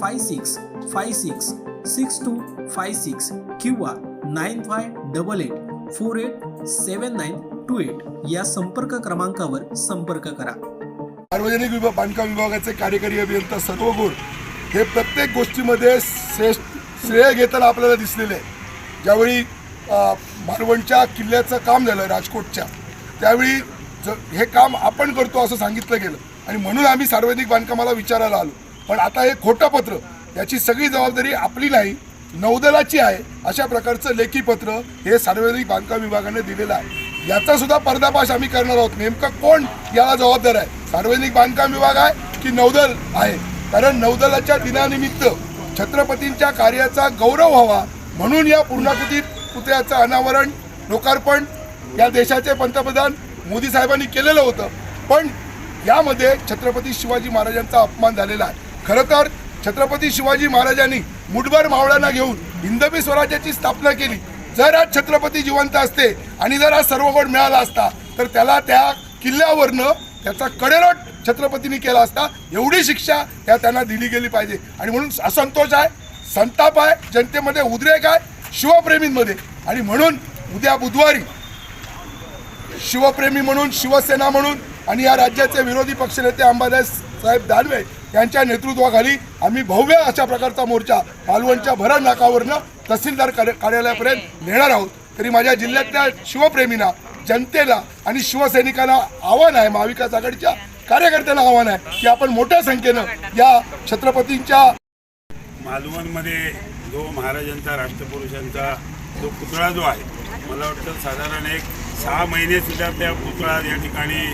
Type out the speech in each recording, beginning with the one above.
five six five six six two five six किंवा nine five double eight four eight seven nine two eight या संपर्क क्रमांकावर संपर्क करा. सार्वजनिक विभाग बांधकाम विभागाचे कार्यकारी अभियंता सर्व गुण हे प्रत्येक गोष्टीमध्ये श्रेष्ठ श्रेय घेताना आपल्याला दिसलेले आहे ज्यावेळी मालवणच्या किल्ल्याचं काम झालं राजकोटच्या त्यावेळी ज हे काम आपण करतो असं सांगितलं गेलं. आणि म्हणून आम्ही सार्वजनिक बांधकामाला विचारायला आलो. पण आता हे खोटं पत्र याची सगळी जबाबदारी आपली नाही नौदलाची आहे अशा प्रकारचं लेखी पत्र हे सार्वजनिक बांधकाम विभागाने दिलेलं आहे. याचा सुद्धा पर्दाफाश आम्ही करणार आहोत. नेमकं कोण याला जबाबदार आहे? सार्वजनिक बांधकाम विभाग आहे की नौदल आहे? कारण नौदलाच्या दिनानिमित्त छत्रपतींच्या कार्याचा गौरव व्हावा म्हणून या पूर्णाकृती पुतळ्याचं अनावरण लोकार्पण या देशाचे पंतप्रधान मोदी साहेबांनी केलेलं होतं. पण यामध्ये छत्रपती शिवाजी महाराजांचा अपमान झालेला आहे. खरं तर छत्रपती शिवाजी महाराजांनी मुठभर मावळ्यांना घेऊन हिंदवी स्वराज्याची स्थापना केली. जर आज छत्रपती जिवंत असते आणि जर आज सर्व गोड मिळाला असता तर त्याला त्या किल्ल्यावरनं त्याचा कडेलोट छत्रपतींनी केला असता एवढी शिक्षा त्या त्यांना दिली गेली पाहिजे. आणि म्हणून असंतोष आहे संताप आहे जनतेमध्ये उद्रेक आहे शिवप्रेमींमध्ये. आणि म्हणून उद्या बुधवारी शिवप्रेमी म्हणून शिवसेना म्हणून आणि या राज्याचे विरोधी पक्षनेते अंबादास साहेब दानवे यांच्या नेतृत्वाखाली आम्ही भव्य अशा प्रकारचा मोर्चा मालवणच्या भरण नाकावरनं तहसीलदार कार्यालयापर्यंत नेणार आहोत. तरी माझ्या जिल्ह्यातल्या शिवप्रेमींना जनतेला आणि शिवसैनिकांना आव्हान आहे महाविकास आघाडीच्या कार्यकर्त्यांना आव्हान आहे की आपण मोठ्या संख्येनं या छत्रपतींच्या मालवणमध्ये जो महाराजांचा राष्ट्रपुरुषांचा जो पुतळा जो आहे मला वाटतं साधारण एक सहा महिने सुद्धा त्या पुतळा या ठिकाणी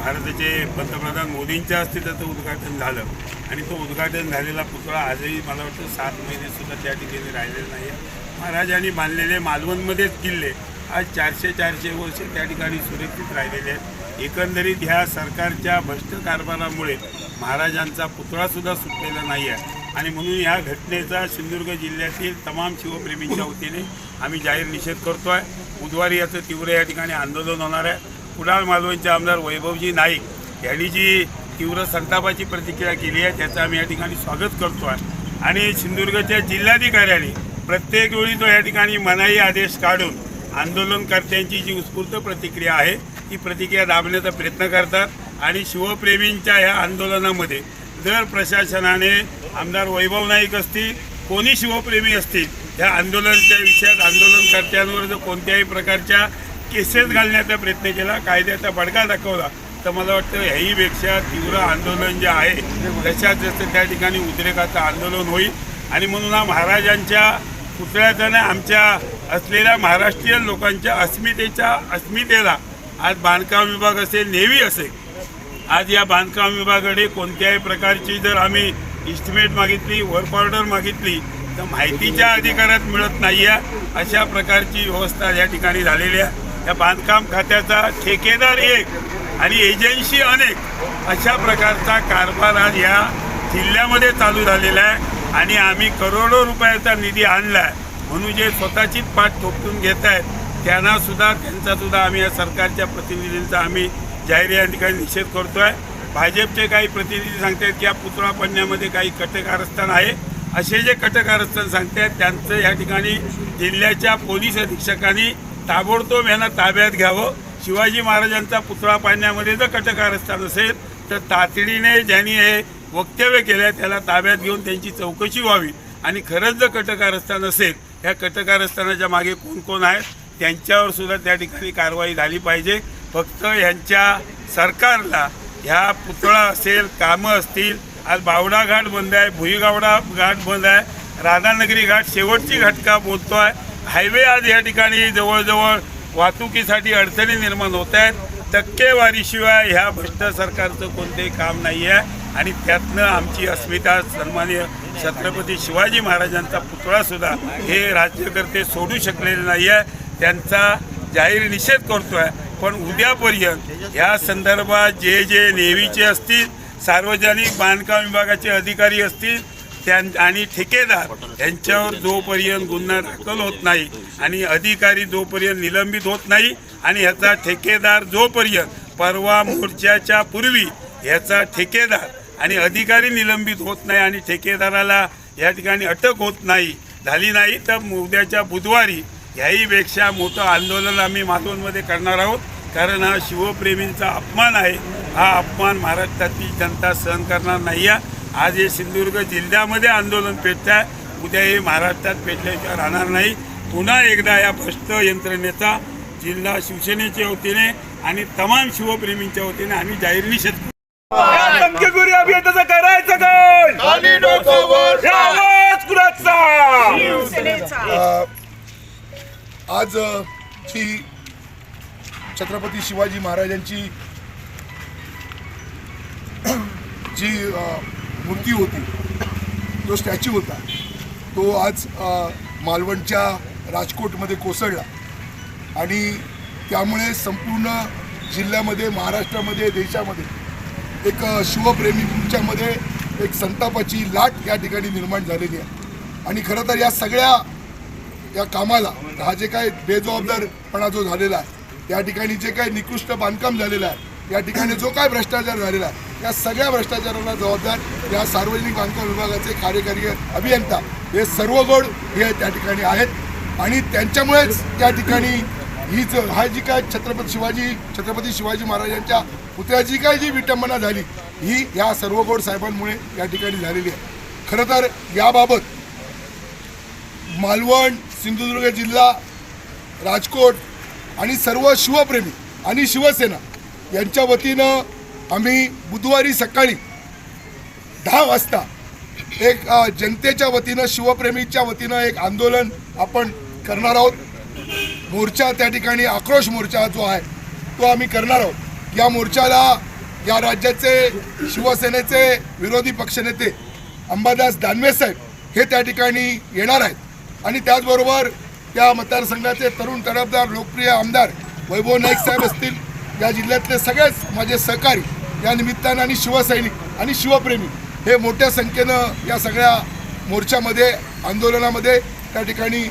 भारताचे पंतप्रधान मोदींच्या हस्ते त्याचं उद्घाटन झालं. आणि तो उद्घाटन झालेला पुतळा आजही मला वाटतं सात महिनेसुद्धा त्या ठिकाणी राहिलेला नाही आहे महाराजांनी बांधलेले मालवणमध्येच किल्ले आज चारशे चारशे वर्ष त्या ठिकाणी सुरक्षित राहिलेले आहेत. एकंदरीत ह्या सरकारच्या भ्रष्ट कारभारामुळे महाराजांचा पुतळासुद्धा सुटलेला नाही आहे आणि म्हणून ह्या घटनेचा सिंधुदुर्ग जिल्ह्यातील तमाम शिवप्रेमींच्या वतीने आम्ही जाहीर निषेध करतो आहे बुधवारी याचं तीव्र या ठिकाणी आंदोलन होणार आहे. कुडाळ मालवणचे आमदार वैभवजी नाईक यांनी जी तीव्र संतापाची प्रतिक्रिया केली आहे त्याचं आम्ही या ठिकाणी स्वागत करतो आहे. आणि सिंधुदुर्गच्या जिल्हाधिकाऱ्यांनी प्रत्येक वेळी तो या ठिकाणी मनाई आदेश काढून आंदोलनकर्त्यांची जी उत्स्फूर्त प्रतिक्रिया आहे ती प्रतिक्रिया दाबण्याचा प्रयत्न करतात. आणि शिवप्रेमींच्या ह्या आंदोलनामध्ये जर प्रशासनाने आमदार वैभव नाईक असतील कोणी शिवप्रेमी असतील ह्या आंदोलनाच्या विषयात आंदोलनकर्त्यांवर जर कोणत्याही प्रकारच्या केसेस घालण्याचा प्रयत्न केला कायद्याचा बडगा दाखवला. तर मला वाटतं ह्याहीपेक्षा तीव्र आंदोलन जे आहे तशाच जसं त्या ठिकाणी उद्रेकाचं आंदोलन होईल. आणि म्हणून हा महाराजांच्या पुतळ्याचं नाही आमच्या असलेल्या महाराष्ट्रीयन लोकांच्या अस्मितेच्या अस्मितेला आज बांधकाम विभाग असेल नेव्ही असेल. आज या बांधकाम विभागाकडे कोणत्याही प्रकारची जर आम्ही इस्टिमेट मागितली वर्क ऑर्डर मागितली तर माहितीच्या अधिकारात मिळत नाही आहे अशा प्रकारची व्यवस्था या ठिकाणी झालेली आहे. या बांधकाम खात्याचा ठेकेदार एक आणि एजन्सी अनेक अशा प्रकारचा कारभार आज या जिल्ह्यामध्ये चालू झालेला आहे आणि आम्ही करोडो रुपयाचा निधी आणला आहे म्हणून जे स्वतःचीच पाठ थोपटून घेत आहेत त्यांनासुद्धा त्यांचासुद्धा आम्ही या सरकारच्या प्रतिनिधींचा आम्ही जाहीर या ठिकाणी निषेध करतो आहे भाजपचे काही प्रतिनिधी सांगतात की या पुतळा पडण्यामध्ये काही कटकारस्थान आहे. असे जे कटकारस्थान सांगतात त्यांचं या ठिकाणी जिल्ह्याच्या पोलीस अधीक्षकांनी ताबडतोब यांना ताब्यात घ्यावं. शिवाजी महाराजांचा पुतळा पाडण्यामध्ये जर कटकारस्थान असेल तर तातडीने ज्यांनी हे वक्तव्य केलं त्याला ताब्यात घेऊन त्यांची चौकशी व्हावी. आणि खरंच जर कटकारस्थान असेल ह्या कटकारस्थानाच्या मागे कोण कोण आहेत त्यांच्यावर सुद्धा त्या ठिकाणी कारवाई झाली पाहिजे. फक्त ह्यांच्या सरकारला ह्या पुतळा असेल कामं असतील आज बावडा घाट बंद आहे भुईगावडा घाट बंद आहे राधानगरी घाट शेवटची घटका बोलतो आहे हायवे आज या ठिकाणी जवळजवळ वाहतुकीसाठी अडचणी निर्माण होत आहेत. टक्केवारीशिवाय ह्या भ्रष्ट सरकारचं कोणतेही काम नाही आहे. आणि त्यातनं आमची अस्मिता सन्माननीय छत्रपती शिवाजी महाराजांचा पुतळासुद्धा हे राज्यकर्ते सोडू शकलेले नाही आहे. त्यांचा जाहीर निषेध करतो आहे पण उद्यापर्यंत या संदर्भात जे जे नेव्हीचे असतील सार्वजनिक बांधकाम विभागाचे अधिकारी असतील त्यां आणि ठेकेदार यांच्यावर जोपर्यंत गुन्हा दाखल होत नाही आणि अधिकारी जोपर्यंत निलंबित होत नाही आणि ह्याचा ठेकेदार जोपर्यंत परवा मोर्चाच्या पूर्वी ह्याचा ठेकेदार आणि अधिकारी निलंबित होत नाही आणि ठेकेदाराला या ठिकाणी अटक होत नाही झाली नाही तर उद्याच्या बुधवारी ह्याहीपेक्षा मोठं आंदोलन आम्ही मालवणमध्ये करणार आहोत. कारण हा शिवप्रेमींचा अपमान आहे. हा अपमान महाराष्ट्रातील जनता सहन करणार नाही आहे आज हे सिंधुदुर्ग जिल्ह्यामध्ये आंदोलन पेटत आहे. उद्या हे महाराष्ट्रात पेटल्याशिवाय राहणार नाही. पुन्हा एकदा या भ्रष्ट यंत्रणेचा जिल्हा शिवसेनेच्या वतीने आणि तमाम शिवप्रेमींच्या वतीने आम्ही जाहीर निषेध करू. अभियंताचं करायचं काय आज जी छत्रपती शिवाजी महाराजांची जी मूर्ती होती. जो स्टॅच्यू होता तो आज मालवणच्या राजकोटमध्ये कोसळला. आणि त्यामुळे संपूर्ण जिल्ह्यामध्ये महाराष्ट्रामध्ये देशामध्ये एक अ, शिवप्रेमींच्यामध्ये एक संतापाची लाट या ठिकाणी निर्माण झालेली आहे. आणि खरं तर या सगळ्या या कामाला हा जे काय बेजबाबदारपणा जो झालेला आहे या ठिकाणी जे काही निकृष्ट बांधकाम झालेलं आहे या ठिकाणी जो काय भ्रष्टाचार झालेला आहे या सगळ्या भ्रष्टाचाराला जबाबदार या सार्वजनिक बांधकाम विभागाचे कार्यकारी अभियंता हे सर्व गोड हे त्या ठिकाणी आहेत. आणि त्यांच्यामुळेच त्या ठिकाणी ही ज हा जी काय छत्रपती शिवाजी छत्रपती शिवाजी महाराजांच्या पुतळ्याची काय जी विटंबना झाली ही या सर्व गोड साहेबांमुळे या ठिकाणी झालेली आहे. खरं तर याबाबत मालवण सिंधुदुर्ग जिल्हा राजकोट आणि सर्व शिवप्रेमी आणि शिवसेना यांच्या वतीनं आम्ही बुधवारी सकाळी दहा वाजता एक जनतेच्या वतीनं शिवप्रेमीच्या वतीनं एक आंदोलन आपण करणार आहोत. मोर्चा त्या ठिकाणी आक्रोश मोर्चा जो आहे तो आम्ही करणार आहोत. या मोर्चाला या राज्याचे शिवसेनेचे विरोधी पक्षनेते अंबादास दानवे साहेब हे त्या ठिकाणी येणार आहेत. आणि त्याचबरोबर त्या मतदारसंघाचे तरुण तडफदार लोकप्रिय आमदार वैभव नाईक साहेब असतील. या जिल्ह्यातले सगळेच माझे सहकारी या निमित्तानं आणि शिवसैनिक आणि शिवप्रेमी हे मोठ्या संख्येनं या सगळ्या मोर्चामध्ये आंदोलनामध्ये त्या ठिकाणी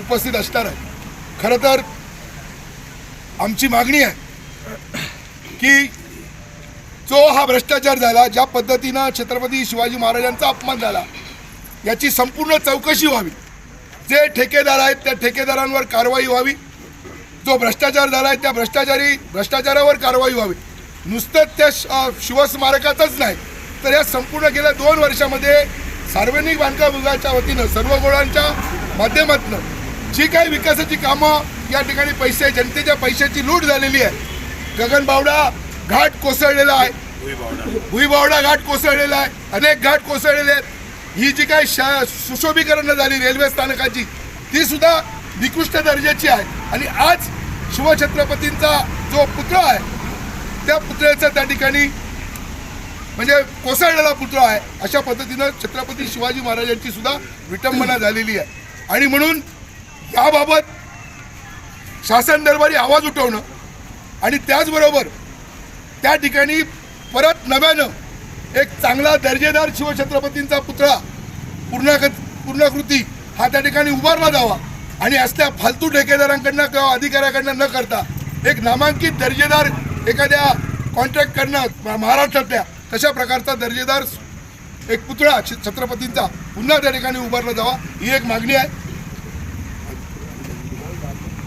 उपस्थित असणार आहे खरं तर आमची मागणी आहे की जो हा भ्रष्टाचार झाला ज्या पद्धतीनं छत्रपती शिवाजी महाराजांचा अपमान झाला याची संपूर्ण चौकशी व्हावी. जे ठेकेदार आहेत त्या ठेकेदारांवर कारवाई व्हावी. जो भ्रष्टाचार झाला आहे त्या भ्रष्टाचारी भ्रष्टाचारावर कारवाई व्हावी. नुसतंच त्या श- शिवस्मारकातच नाही. तर या संपूर्ण गेल्या दोन वर्षामध्ये सार्वजनिक बांधकाम विभागाच्या वतीनं सर्व गोळांच्या माध्यमातून जी काही विकासाची कामं या ठिकाणी पैसे जनतेच्या पैशाची लूट झालेली आहे. गगनबावडा घाट कोसळलेला आहे. भुईबावडा घाट कोसळलेला आहे. अनेक घाट कोसळलेले आहेत. ही जी काही शा सुशोभीकरणं झाली रेल्वे स्थानकाची ती सुद्धा निकृष्ट दर्जाची आहे. आणि आज शिवछत्रपतींचा जो पुतळा आहे त्या पुतळ्याचा त्या ठिकाणी म्हणजे कोसळलेला पुतळा आहे. अशा पद्धतीनं छत्रपती शिवाजी महाराजांची सुद्धा विटंबना झालेली आहे. आणि म्हणून याबाबत शासन दरबारी आवाज उठवणं आणि त्याचबरोबर त्या ठिकाणी परत नव्यानं एक चांगला दर्जेदार शिवछत्रपतींचा पुतळा पूर्णाक पूर्णाकृती हा त्या ठिकाणी उभारला जावा आणि असल्या फालतू ठेकेदारांकडनं किंवा अधिकाऱ्याकडनं न करता एक नामांकित दर्जेदार एखाद्या कॉन्ट्रॅक्ट करणं महाराष्ट्रातल्या तशा प्रकारचा दर्जेदार एक पुतळा छ- छत्रपतींचा पुन्हा त्या ठिकाणी उभारला जावा ही एक मागणी आहे.